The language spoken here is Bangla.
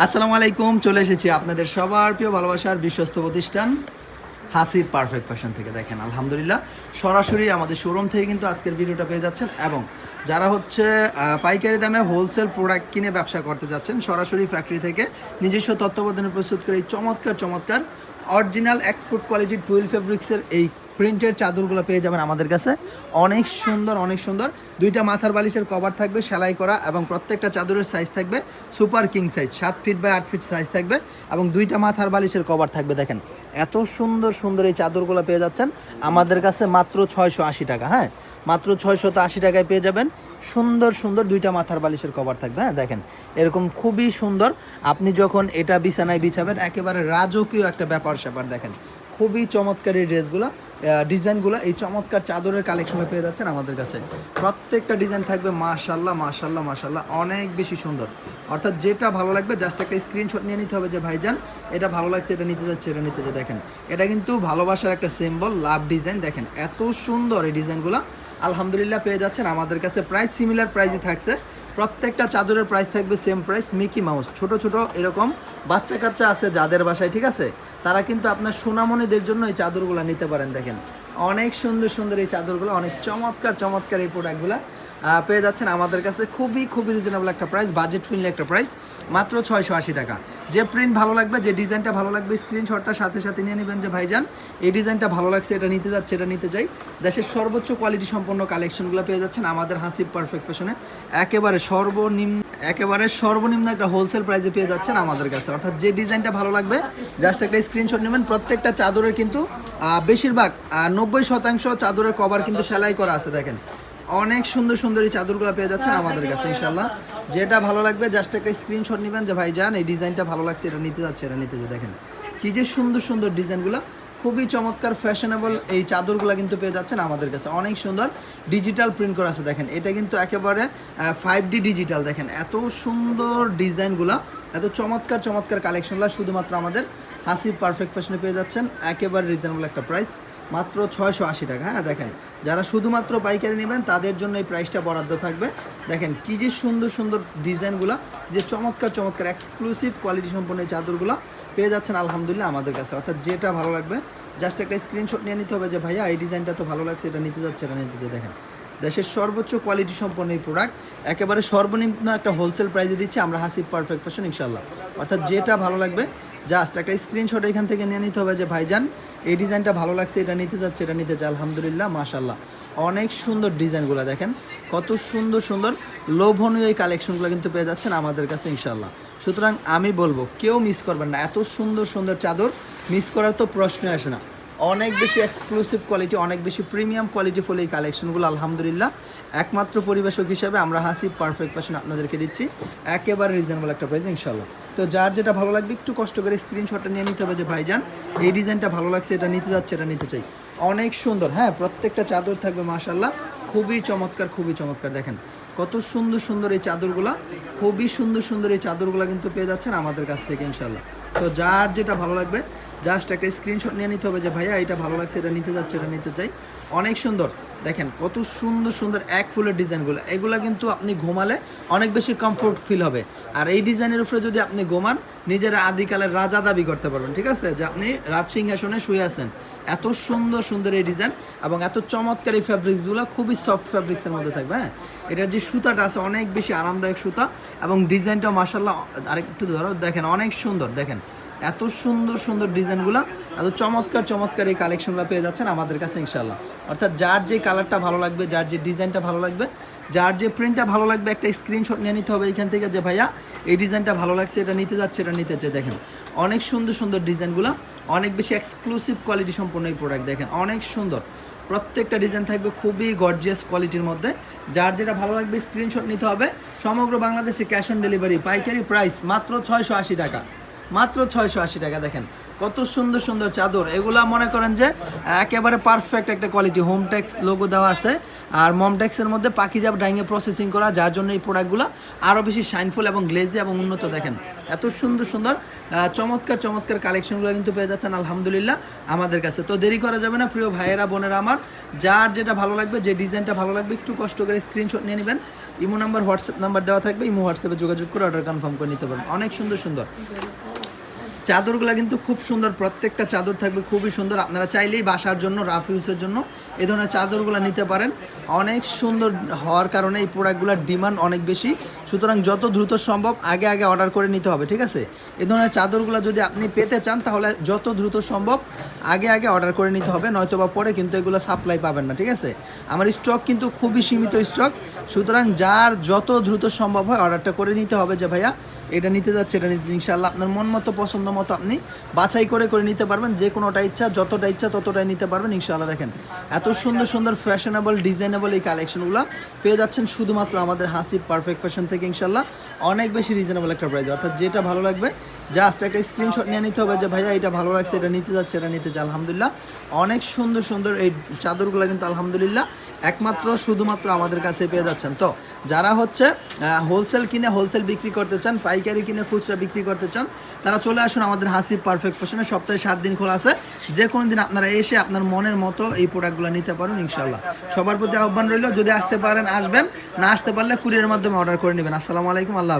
আসসালামু আলাইকুম, চলে এসেছি আপনাদের সবার প্রিয় ভালোবাসার বিশ্বস্ত প্রতিষ্ঠান হাসির পারফেক্ট ফ্যাশন থেকে। দেখেন, আলহামদুলিল্লাহ, সরাসরি আমাদের শোরুম থেকে কিন্তু আজকের ভিডিওটা পেয়ে যাচ্ছেন এবং যারা হচ্ছে পাইকারি দামে হোলসেল প্রোডাক্ট কিনে ব্যবসা করতে যাচ্ছেন, সরাসরি ফ্যাক্টরি থেকে নিজস্ব তত্ত্বাবধানে প্রস্তুত করে এই চমৎকার চমৎকার অরিজিনাল এক্সপোর্ট কোয়ালিটির টুয়েলভ ফেব্রিক্সের এই প্রিন্টের চাদরগুলো পেয়ে যাবেন আমাদের কাছে। অনেক সুন্দর অনেক সুন্দর। দুইটা মাথার বালিশের কভার থাকবে, সেলাই করা, এবং প্রত্যেকটা চাদরের সাইজ থাকবে সুপার কিং সাইজ সাত ফিট বাই আট ফিট সাইজ থাকবে, এবং দুইটা মাথার বালিশের কভার থাকবে দেখেন। এত সুন্দর সুন্দর এই চাদরগুলো পেয়ে যাচ্ছেন আমাদের কাছে মাত্র ছয়শো আশি টাকা হ্যাঁ? মাত্র ছয়শত আশি টাকায় পেয়ে যাবেন। সুন্দর সুন্দর দুইটা মাথার বালিশের কভার থাকবে হ্যাঁ দেখেন। এরকম খুবই সুন্দর। আপনি যখন এটা বিছানায় বিছাবেন, একেবারে রাজকীয় একটা ব্যাপার স্যাপার দেখেন। খুবই চমৎকার এই ড্রেসগুলো ডিজাইনগুলো এই চমৎকার চাদরের কালেকশনে পেয়ে যাচ্ছেন আমাদের কাছে। প্রত্যেকটা ডিজাইন থাকবে মাশাল্লাহ মাশাল্লাহ মাশাল্লাহ অনেক বেশি সুন্দর। অর্থাৎ যেটা ভালো লাগবে, জাস্ট একটা স্ক্রিনশট নিয়ে নিতে হবে যে, ভাইজান, এটা ভালো লাগছে, এটা নিতে যাচ্ছে, এটা নিতে যাচ্ছে। দেখেন, এটা কিন্তু ভালোবাসার একটা সিম্বল লাভ ডিজাইন দেখেন, এত সুন্দর এই ডিজাইনগুলো। আলহামদুলিল্লাহ পেয়ে যাচ্ছেন। আমাদের কাছে প্রাইস সিমিলার প্রাইসই থাকছে। প্রত্যেকটা চাদরের প্রাইস থাকবে সেম প্রাইস মিকি মাউস ছোট ছোট এরকম বাচ্চা কাচ্চা আছে যাদের বাসায়, ঠিক আছে? তারা কিন্তু আপনার সোনামণিদের জন্য এই চাদরগুলো নিতে পারেন, দেখেন। অনেক সুন্দর সুন্দর এই চাদরগুলো, অনেক চমৎকার চমৎকার এই প্রোডাক্টগুলো পেয়ে যাচ্ছেন আমাদের কাছে। খুবই খুবই রিজনেবল একটা প্রাইস বাজেট ফ্রেন্ডলি একটা প্রাইস মাত্র ছয়শো আশি টাকা। যে প্রিন্ট ভালো লাগবে, যে ডিজাইনটা ভালো লাগবে স্ক্রিনশটটা সাথে সাথে নিয়ে নেবেন যে ভাইজান। এই ডিজাইনটা ভালো লাগছে, এটা নিতে যাচ্ছে, এটা নিতে চাই দেশের সর্বোচ্চ কোয়ালিটি সম্পন্ন কালেকশনগুলো পেয়ে যাচ্ছেন আমাদের হাসিব পারফেক্ট ফ্যাশনে একেবারে সর্বনিম্ন একেবারে সর্বনিম্ন একটা হোলসেল প্রাইসে পেয়ে যাচ্ছেন আমাদের কাছে। অর্থাৎ যে ডিজাইনটা ভালো লাগবে জাস্ট একটা স্ক্রিনশট নেবেন। প্রত্যেকটা চাদরের কিন্তু বেশিরভাগ নব্বই শতাংশ চাদরের কভার কিন্তু সেলাই করা আছে, দেখেন। অনেক সুন্দর সুন্দর এই চাদরগুলো পেয়ে যাচ্ছেন আমাদের কাছে ইনশাল্লাহ। যেটা ভালো লাগবে জাস্ট একটা স্ক্রিনশট নেবেন যে ভাই যান এই ডিজাইনটা ভালো লাগছে এটা নিতে যাচ্ছে এটা নিতে যাচ্ছে। দেখেন কি যে সুন্দর সুন্দর ডিজাইনগুলো খুবই চমৎকার ফ্যাশনেবল এই চাদরগুলো কিন্তু পেয়ে যাচ্ছেন আমাদের কাছে। অনেক সুন্দর ডিজিটাল প্রিন্ট করা আছে দেখেন। এটা কিন্তু একেবারে ফাইভ ডি ডিজিটাল দেখেন। এত সুন্দর ডিজাইনগুলো এত চমৎকার চমৎকার কালেকশনগুলো শুধুমাত্র আমাদের হাসিব পারফেক্ট ফ্যাশনে পেয়ে যাচ্ছেন। একেবারে রিজনেবল একটা প্রাইস মাত্র ছয়শো আশি টাকা। হ্যাঁ দেখেন, যারা শুধুমাত্র পাইকারি নেবেন, তাদের জন্য এই প্রাইসটা বরাদ্দ থাকবে। দেখেন, কী যে সুন্দর সুন্দর ডিজাইনগুলো, যে চমৎকার চমৎকার এক্সক্লুসিভ কোয়ালিটি সম্পন্ন এই চাদরগুলো পেয়ে যাচ্ছেন, আলহামদুলিল্লাহ, আমাদের কাছে। অর্থাৎ যেটা ভালো লাগবে জাস্ট একটা স্ক্রিনশট নিয়ে নিতে হবে যে, ভাইয়া, এই ডিজাইনটা তো ভালো লাগছে, এটা নিতে যাচ্ছে, এটা নিতে দেখেন দেশের সর্বোচ্চ কোয়ালিটি সম্পন্ন এই প্রোডাক্ট একেবারে সর্বনিম্ন একটা হোলসেল প্রাইসে দিচ্ছি, আমরা হাসিব পারফেক্ট ফ্যাশন ইনশাল্লাহ অর্থাৎ যেটা ভালো লাগবে জাস্ট একটা স্ক্রিনশট এখান থেকে নিয়ে নিতে হবে যে, ভাইজান, এই ডিজাইনটা ভালো লাগছে, এটা নিতে যাচ্ছে, এটা নিতে চাই আলহামদুলিল্লাহ মাশাল্লাহ অনেক সুন্দর ডিজাইনগুলো দেখেন, কত সুন্দর সুন্দর, লোভনীয় এই কালেকশনগুলো কিন্তু পেয়ে যাচ্ছেন আমাদের কাছে ইনশাল্লাহ সুতরাং আমি বলব, কেউ মিস করবেন না। এত সুন্দর সুন্দর চাদর মিস করার তো প্রশ্নই আসে না। অনেক বেশি এক্সক্লুসিভ কোয়ালিটি অনেক বেশি প্রিমিয়াম কোয়ালিটি ফুল এই কালেকশনগুলো আলহামদুলিল্লাহ। একমাত্র পরিবেশক হিসাবে আমরা হাসি পারফেক্ট ফ্যাশন আপনাদেরকে দিচ্ছি। একেবারে রিজনেবল একটা প্রাইস ইনশাল্লাহ তো যার যেটা ভালো লাগবে, একটু কষ্ট করে স্ক্রিনশটটা নিয়ে নিতে হবে যে, ভাইজান, এই ডিজাইনটা ভালো লাগছে, এটা নিতে যাচ্ছে, এটা নিতে চাই। অনেক সুন্দর হ্যাঁ প্রত্যেকটা চাদর থাকবে মাশাল্লাহ খুবই চমৎকার খুবই চমৎকার, দেখেন। কত সুন্দর সুন্দর এই চাদরগুলা, খুবই সুন্দর সুন্দর এই চাদরগুলা কিন্তু পেয়ে যাচ্ছেন আমাদের কাছ থেকে ইনশাল্লাহ তো যার যেটা ভালো লাগবে জাস্ট একটা স্ক্রিনশট নিয়ে নিতে হবে যে, ভাইয়া, এটা ভালো লাগছে, এটা নিতে যাচ্ছে, এটা নিতে চাই। অনেক সুন্দর। দেখেন, কত সুন্দর সুন্দর এক ফুলের ডিজাইনগুলো। এগুলো কিন্তু আপনি ঘুমালে অনেক বেশি কমফোর্ট ফিল হবে। আর এই ডিজাইনের উপরে যদি আপনি ঘুমান, নিজের আদিকালের রাজা দাবি করতে পারবেন, ঠিক আছে? যে আপনি রাজ সিংহাসনে শুয়ে আছেন। এত সুন্দর সুন্দর এই ডিজাইন এবং এত চমৎকার এই ফ্যাব্রিক্সগুলো খুবই সফট ফ্যাব্রিক্সের মধ্যে থাকবে হ্যাঁ? এটার যে সুতাটা আছে অনেক বেশি আরামদায়ক সুতা এবং ডিজাইনটাও মাসাল্লাহ আরেকটু ধরো, দেখেন অনেক সুন্দর, দেখেন। এত সুন্দর সুন্দর ডিজাইনগুলো এত চমৎকার চমৎকার এই কালেকশনগুলো পেয়ে যাচ্ছেন আমাদের কাছে ইনশাল্লাহ অর্থাৎ যার যে কালারটা ভালো লাগবে, যার যে ডিজাইনটা ভালো লাগবে, যার যে প্রিন্টটা ভালো লাগবে, একটা স্ক্রিনশট নিয়ে নিতে হবে এখান থেকে যে, ভাইয়া, এই ডিজাইনটা ভালো লাগছে, এটা নিতে যাচ্ছে, এটা নিতে চাই দেখেন অনেক সুন্দর সুন্দর ডিজাইনগুলো, অনেক বেশি এক্সক্লুসিভ কোয়ালিটি সম্পন্ন এই প্রোডাক্ট দেখেন, অনেক সুন্দর। প্রত্যেকটা ডিজাইন থাকবে খুবই গর্জিয়াস কোয়ালিটির মধ্যে। যার যেটা ভালো লাগবে স্ক্রিনশট নিতে হবে। সমগ্র বাংলাদেশে ক্যাশ অন ডেলিভারি পাইকারি প্রাইস মাত্র ছয়শো আশি টাকা। মাত্র ছয়শো আশি টাকা, দেখেন। কত সুন্দর সুন্দর চাদর। এগুলা মনে করেন যে, একেবারে পারফেক্ট একটা কোয়ালিটি হোম ট্যাক্স লোগো দেওয়া আছে। আর মম ট্যাক্সের মধ্যে পাখিজাব ডাইংয়ে প্রসেসিং করা, যার জন্য এই প্রোডাক্টগুলো আরও বেশি শাইনফুল এবং গ্লেজি এবং উন্নত, দেখেন। এত সুন্দর সুন্দর চমৎকার চমৎকার কালেকশনগুলো কিন্তু পেয়ে যাচ্ছেন, আলহামদুলিল্লাহ, আমাদের কাছে। তো দেরি করা যাবে না, প্রিয় ভাইয়েরা, বোনেরা আমার। যার যেটা ভালো লাগবে, যে ডিজাইনটা ভালো লাগবে, একটু কষ্ট করে স্ক্রিনশট নিয়ে নেবেন। ইমো নাম্বার, হোয়াটসঅ্যাপ নাম্বার দেওয়া থাকবে, ইমো হোয়াটসঅ্যাপে যোগাযোগ করে অর্ডার কনফার্ম করে নিতে পারবেন। অনেক সুন্দর সুন্দর। চাদরগুলো কিন্তু খুব সুন্দর, প্রত্যেকটা চাদর থাকবে খুবই সুন্দর। আপনারা চাইলেই বাসার জন্য, রাফ ইউজের জন্য এ ধরনের চাদরগুলো নিতে পারেন। অনেক সুন্দর হওয়ার কারণে এই প্রোডাক্টগুলোর ডিমান্ড অনেক বেশি। সুতরাং যত দ্রুত সম্ভব আগে আগে অর্ডার করে নিতে হবে, ঠিক আছে? এ ধরনের চাদরগুলো যদি আপনি পেতে চান, তাহলে যত দ্রুত সম্ভব আগে আগে অর্ডার করে নিতে হবে নয়তো বা পরে কিন্তু এগুলো সাপ্লাই পাবেন না, ঠিক আছে? আমার স্টক কিন্তু খুবই সীমিত স্টক। সুতরাং যার যত দ্রুত সম্ভব হয় অর্ডারটা করে নিতে হবে যে ভাইয়া, এটা নিতে যাচ্ছে, এটা নিতে ইনশাল্লাহ আপনার মন মতো, পছন্দ মতো আপনি বাছাই করে করে নিতে পারবেন। যে কোনোটা ইচ্ছা, যতটা ইচ্ছা ততটাই নিতে পারবেন ইনশাল্লাহ দেখেন। এত সুন্দর সুন্দর ফ্যাশনেবল ডিজাইনেবল এই কালেকশনগুলো পেয়ে যাচ্ছেন শুধুমাত্র আমাদের হাসি পারফেক্ট ফ্যাশন থেকে ইনশাল্লাহ অনেক বেশি রিজনেবল একটা প্রাইস অর্থাৎ যেটা ভালো লাগবে জাস্ট একটা স্ক্রিনশট নিয়ে নিতে হবে যে ভাইয়া, এটা ভালো লাগছে, এটা নিতে যাচ্ছে, এটা নিতে চাই আলহামদুলিল্লাহ। অনেক সুন্দর সুন্দর এই চাদরগুলো কিন্তু আলহামদুলিল্লাহ। একমাত্র শুধুমাত্র আমাদের কাছে পেয়ে যাচ্ছেন। তো যারা হচ্ছে হোলসেল কিনে হোলসেল বিক্রি করতে চান, পাইকারি কিনে খুচরা বিক্রি করতে চান, তারা চলে আসুন আমাদের হাসি পারফেক্ট ফ্যাশনে সপ্তাহে সাত দিন খোলা আছে। যে কোনো দিন আপনারা এসে আপনার মনের মতো এই প্রোডাক্টগুলো নিতে পারেন ইনশাল্লাহ সবার প্রতি আহ্বান রইল, যদি আসতে পারেন, আসবেন, না আসতে পারলে কুরিয়ার মাধ্যমে অর্ডার করে নেবেন। আসসালামু আলাইকুম, আল্লাহ।